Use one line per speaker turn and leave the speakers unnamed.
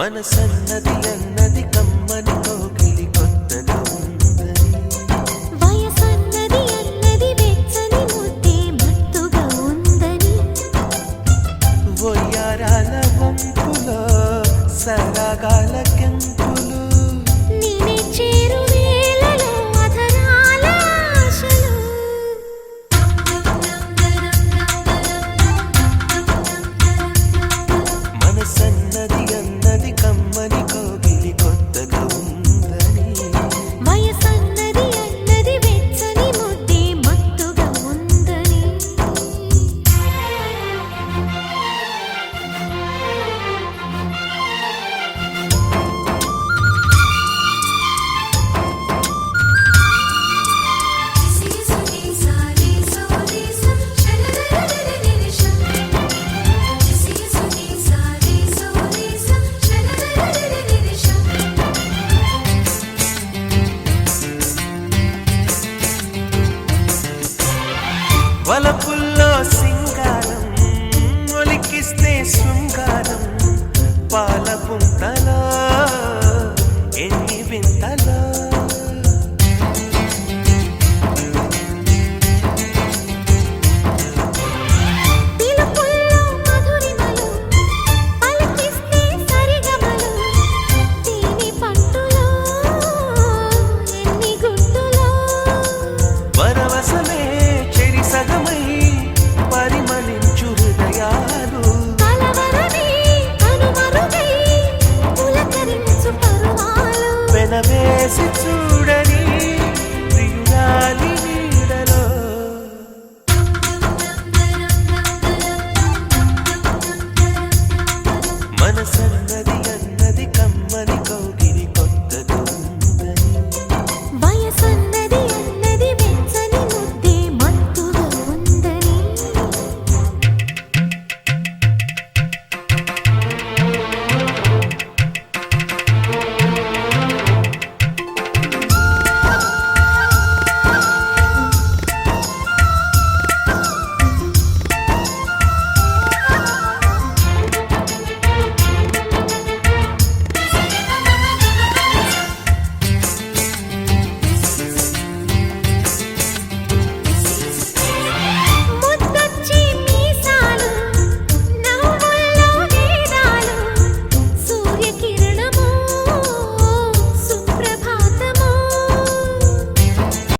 సన్నది అన్నది కమ్మని కోకిలి కొత్తగా ఉందని.
వయసన్నది అన్నది వెచ్చని ముద్దే మత్తుగా ఉందని.
వయ్యారాల వంపులో సరాగాల కెంపులు వలపుల్లో సింగారం ఒలికిస్తే శృంగారం పాల
మనమేసి చూడని ప్రియురాలి
నీడలో. మనసన్నది